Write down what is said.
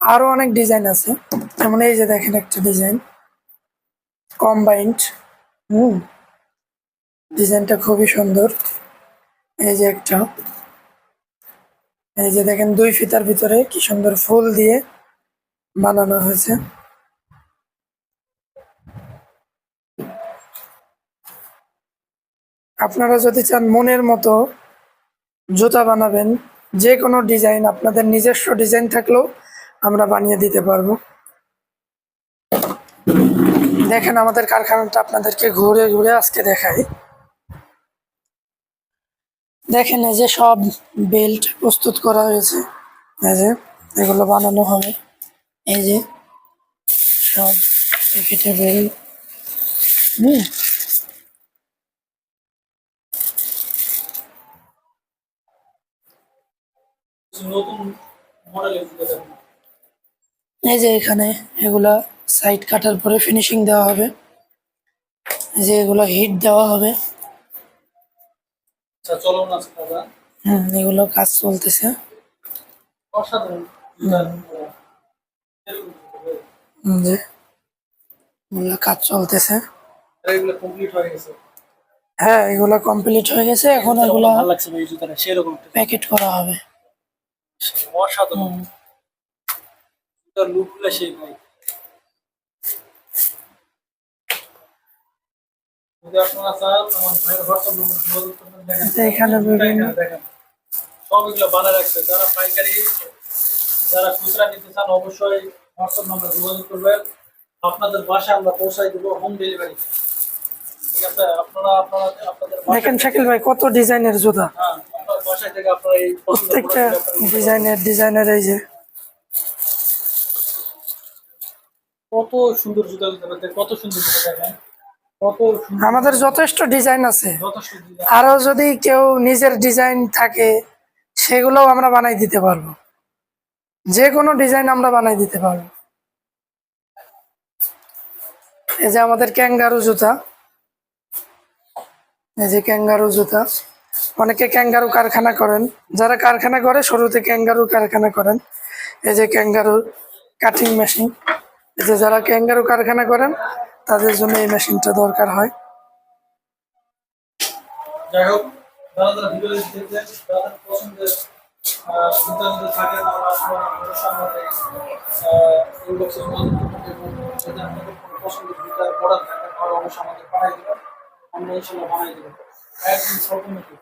আরও অনেক ডিজাইন আছে। যেমন এই যে দেখেন একটা ডিজাইন। কম্বাইন্ড। হুম। ডিজাইনটা খুবই সুন্দর। এই যে একটা। এই যে দেখেন দুই ফিতার ভিতরে কি সুন্দর ফুল দিয়ে বানানো হয়েছে। আপনারা যদি চান মনের মতো জুতা বানাবেন যে কোনো ডিজাইন, আপনাদের নিজস্ব ডিজাইন থাকলেও আমরা বানিয়ে দিতে পারব। দেখেন আমাদের কারখানাটা আপনাদেরকে ঘুরে ঘুরে আজকে দেখাই। দেখেন এই যে সব বেল্ট প্রস্তুত করা হয়েছে। এই যে এগুলো বানানো হবে। এই যে সব বেল্ট হুম নতুন মডেলের জুতো দেখুন এই যে এখানে এগুলা সাইড কাটার পরে ফিনিশিং দেওয়া হবে। এই যে এগুলো হিট দেওয়া হবে। আচ্ছা হুম এগুলো কাজ চলতেছে। কাজ চলতেছে। হয়ে এগুলো কমপ্লিট হয়ে গেছে। এখন এগুলো প্যাকেট করা হবে। অসাধারণ। সেই ভাই। এখানে বিভিন্ন সব এগুলো বানা রাখছে। যারা পাইকারি যারা খুচরা নিতে চান অবশ্যই হোয়াটসঅ্যাপ নাম্বার যোগাযোগ করবেন। আপনাদের বাসায় আমরা পৌঁছাই দেবো হোম ডেলিভারি ঠিক আছে আপনারা আপনারা আপনাদের বাসায় দেখেন শাকিল ভাই কত ডিজাইনের জুতা। হ্যাঁ প্রত্যেকটা ডিজাইনের ডিজাইনের এই যে। কত সুন্দর জুতা কত সুন্দর জুতা দেখেন কত সুন্দর আমাদের যথেষ্ট ডিজাইন আছে। আরও যদি কেউ নিজের ডিজাইন থাকে সেগুলোও আমরা বানাই দিতে পারব। যে কোনো ডিজাইন আমরা বানাই দিতে পারব। এই যে আমাদের ক্যাঙ্গারু জুতা। এই যে ক্যাঙ্গারু জুতা। অনেকে ক্যাঙ্গারু কারখানা করেন। যারা কারখানা করে, শুরুতে ক্যাঙ্গারু কারখানা করেন। এই যে ক্যাঙ্গারু কাটিং মেশিন। এই যে যারা ক্যাঙ্গারু কারখানা করেন, তাদের জন্য এই মেশিনটা দরকার হয়। এবং অর্ডার থাকে অবশ্যই আমাদের আমরা ইনশাল্লাহ বানিয়ে দেবো একদিন সর্বমুখী